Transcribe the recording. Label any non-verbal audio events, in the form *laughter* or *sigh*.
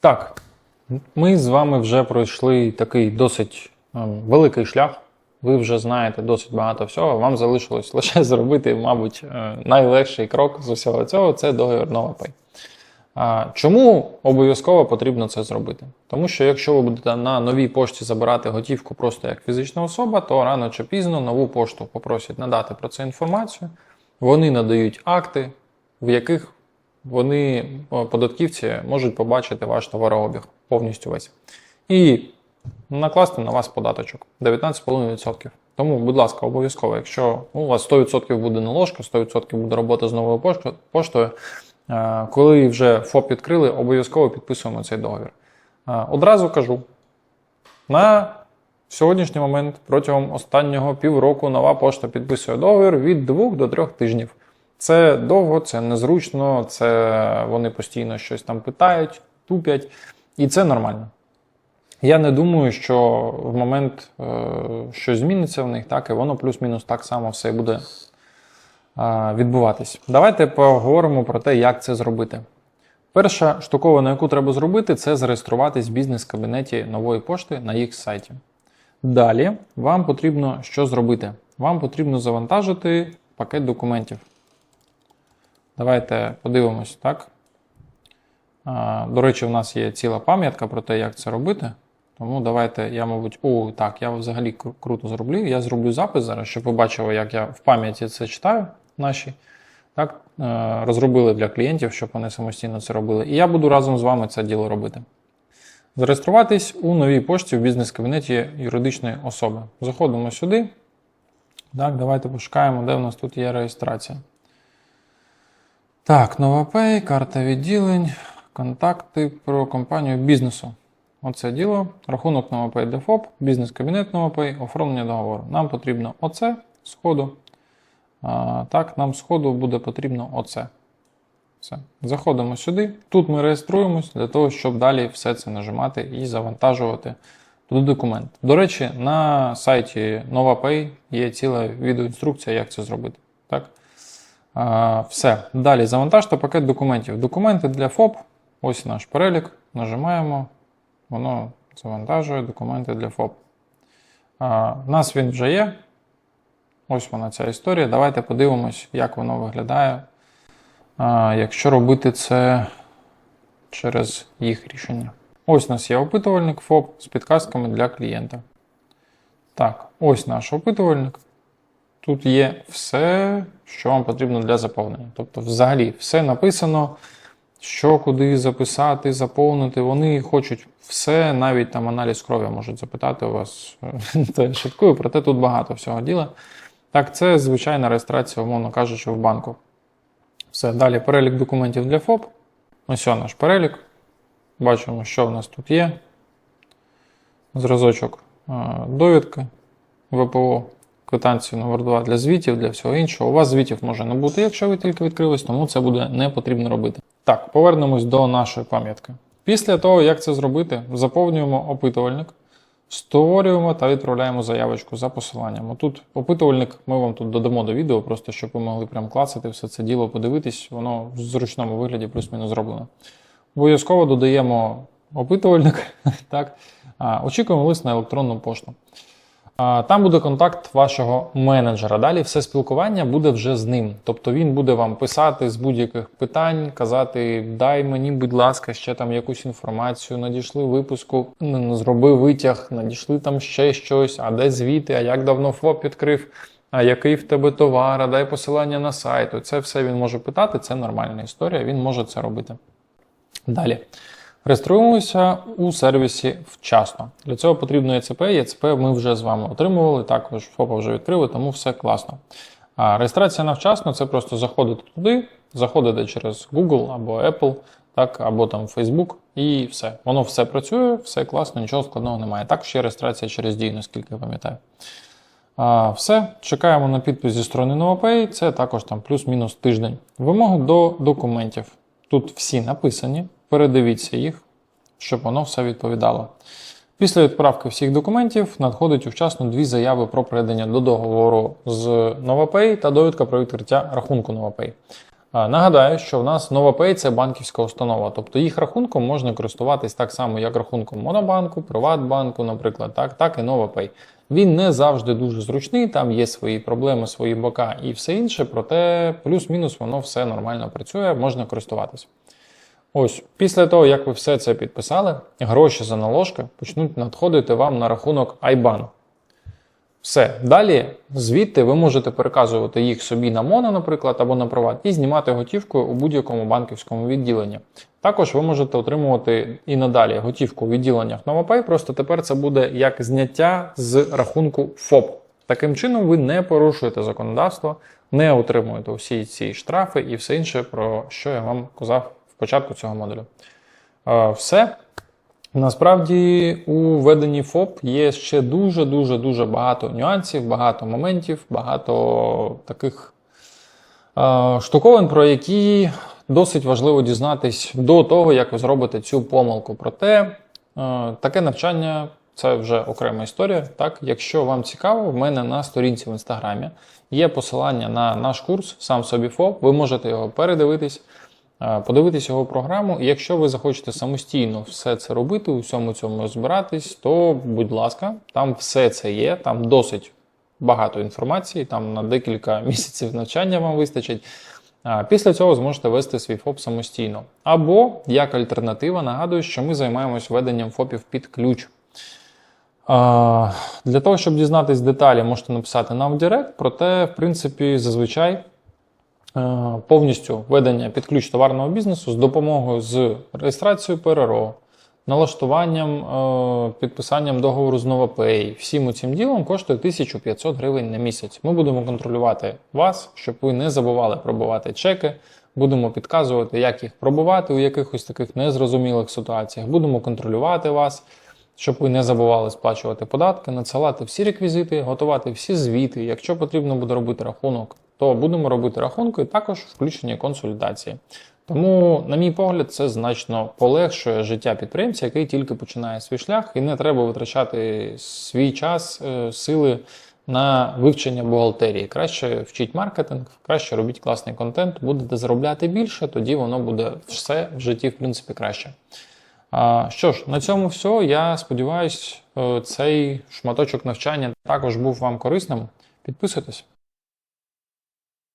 Так, ми з вами вже пройшли такий досить ем, великий шлях. Ви вже знаєте досить багато всього. Вам залишилось лише *laughs* зробити, мабуть, е, найлегший крок з усього цього це договір NovaPay. Чому обов'язково потрібно це зробити? Тому що якщо ви будете на новій пошті забирати готівку просто як фізична особа, то рано чи пізно нову пошту попросять надати про це інформацію. Вони надають акти, в яких вони, податківці, можуть побачити ваш товарообіг повністю весь. І накласти на вас податочок 19,5%. Тому, будь ласка, обов'язково, якщо у вас 100% буде наложка, 100% буде робота з новою поштою, е, коли вже ФОП відкрили, обов'язково підписуємо цей договір. Е, Одразу кажу, на сьогоднішній момент протягом останнього півроку нова пошта підписує договір від 2 до 3 тижнів. Це довго, це незручно, це вони постійно щось там питають, тупять, і це нормально. Я не думаю, що в момент е, щось зміниться в них, так, і воно плюс-мінус так само все буде е, відбуватись. Давайте поговоримо про те, як це зробити. Перша штуковина, яку треба зробити, це зареєструватись в бізнес-кабінеті нової пошти на їх сайті. Далі вам потрібно що зробити? Вам потрібно завантажити пакет документів. Давайте подивимось, так? До речі, в нас є ціла пам'ятка про те, як це робити. Тому давайте я, мабуть, о, так, я взагалі круто зроблю. Я зроблю запис зараз, щоб ви бачили, як я в пам'яті це читаю наші. Так, розробили для клієнтів, щоб вони самостійно це робили. І я буду разом з вами це діло робити. Зареєструватись у новій пошті в бізнес-кабінеті юридичної особи. Заходимо сюди. Так, давайте пошукаємо, де в нас тут є реєстрація. Так, NovaPay, карта відділень, контакти про компанію бізнесу. Оце діло. Рахунок NovaPay DeFop, бізнес-кабінет NovaPay, оформлення договору. Нам потрібно оце сходу. А, так, нам сходу буде потрібно оце. Все. Заходимо сюди. Тут ми реєструємось для того, щоб далі все це нажимати і завантажувати туди документ. До речі, на сайті NovaPay є ціла відеоінструкція, як це зробити. Так? Все. Далі завантажте пакет документів. Документи для ФОП. Ось наш перелік. Нажимаємо. Воно завантажує документи для ФОП. В нас він вже є. Ось вона ця історія. Давайте подивимось, як воно виглядає. Якщо робити це через їх рішення. Ось у нас є опитувальник ФОП з підказками для клієнта. Так, ось наш опитувальник. Тут є все, що вам потрібно для заповнення. Тобто, взагалі, все написано, що куди записати, заповнити. Вони хочуть все, навіть там аналіз крові можуть запитати у вас. *laughs* Це шуткую, проте тут багато всього діла. Так, це звичайна реєстрація, умовно кажучи, в банку. Все, далі перелік документів для ФОП. Ось наш перелік. Бачимо, що в нас тут є. Зразочок е, довідки ВПО, квитанцію номер 2 для звітів, для всього іншого. У вас звітів може не бути, якщо ви тільки відкрились, тому це буде не потрібно робити. Так, повернемось до нашої пам'ятки. Після того, як це зробити, заповнюємо опитувальник, створюємо та відправляємо заявочку за посиланням. Тут опитувальник, ми вам тут додамо до відео, просто щоб ви могли прям клацати все це діло, подивитись, воно в зручному вигляді плюс-мінус зроблено. Обов'язково додаємо опитувальник. *laughs* так. Очікуємо лист на електронну пошту. Там буде контакт вашого менеджера. Далі все спілкування буде вже з ним. Тобто він буде вам писати з будь-яких питань, казати: дай мені, будь ласка, ще там якусь інформацію, надійшли випуску, зроби витяг, надійшли там ще щось, а де звіти, а як давно ФОП відкрив, а який в тебе товар, а дай посилання на сайт. Це все він може питати, це нормальна історія, він може це робити. Далі. Реєструємося у сервісі вчасно. Для цього потрібно ЕЦП. ЄЦП ми вже з вами отримували, також ФОПа вже відкрили, тому все класно. А реєстрація на вчасно це просто заходити туди, заходите через Google або Apple, так, або там Facebook, і все. Воно все працює, все класно, нічого складного немає. Також є реєстрація через дію, наскільки я пам'ятаю. Все, чекаємо на підпис зі сторони NovaPay, це також там плюс-мінус тиждень. Вимоги до документів. Тут всі написані, передивіться їх, щоб воно все відповідало. Після відправки всіх документів надходить вчасно дві заяви про передання до договору з NovaPay та довідка про відкриття рахунку NovaPay. Нагадаю, що в нас NovaPay – це банківська установа, тобто їх рахунком можна користуватись так само, як рахунком Монобанку, Приватбанку, наприклад, так, так і NovaPay. Він не завжди дуже зручний, там є свої проблеми, свої бока і все інше, проте плюс-мінус воно все нормально працює, можна користуватися. Ось, після того, як ви все це підписали, гроші за наложки почнуть надходити вам на рахунок IBAN. Все. Далі звідти ви можете переказувати їх собі на моно, наприклад, або на приват, і знімати готівкою у будь-якому банківському відділенні. Також ви можете отримувати і надалі готівку у відділеннях NovaPay, просто тепер це буде як зняття з рахунку ФОП. Таким чином, ви не порушуєте законодавство, не отримуєте усі ці штрафи і все інше, про що я вам казав початку цього модулю. Все. Насправді у веденні ФОП є ще дуже дуже дуже багато нюансів, багато моментів, багато таких е, штуковин, про які досить важливо дізнатись до того, як ви зробите цю помилку. Проте е, таке навчання це вже окрема історія. Так, якщо вам цікаво, в мене на сторінці в інстаграмі є посилання на наш курс сам собі ФОП. Ви можете його передивитись. Е, Подивитись його програму, і якщо ви захочете самостійно все це робити, у всьому цьому розбиратись, то будь ласка, там все це є, там досить багато інформації, там на декілька *laughs* місяців навчання вам вистачить. Після цього зможете вести свій ФОП самостійно. Або як альтернатива, нагадую, що ми займаємось веденням ФОПів під ключ. Для того, щоб дізнатись деталі, можете написати нам в Директ, проте, в принципі, зазвичай. Е, повністю ведення під ключ товарного бізнесу з допомогою з реєстрацією ПРРО, налаштуванням, е, підписанням договору з NovaPay, всім цим ділом коштує 1500 гривень на місяць. Ми будемо контролювати вас, щоб ви не забували пробувати чеки. Будемо підказувати, як їх пробувати у якихось таких незрозумілих ситуаціях. Будемо контролювати вас, щоб ви не забували сплачувати податки, надсилати всі реквізити, готувати всі звіти. Якщо потрібно буде робити рахунок, то будемо робити рахунки, також включені консультації. Тому, на мій погляд, це значно полегшує життя підприємця, який тільки починає свій шлях, і не треба витрачати свій час, е, сили на вивчення бухгалтерії. Краще вчіть маркетинг, краще робіть класний контент, будете заробляти більше, тоді воно буде все в житті, в принципі, краще. Що ж, на цьому все. Я сподіваюся, цей шматочок навчання також був вам корисним. Підписуйтесь.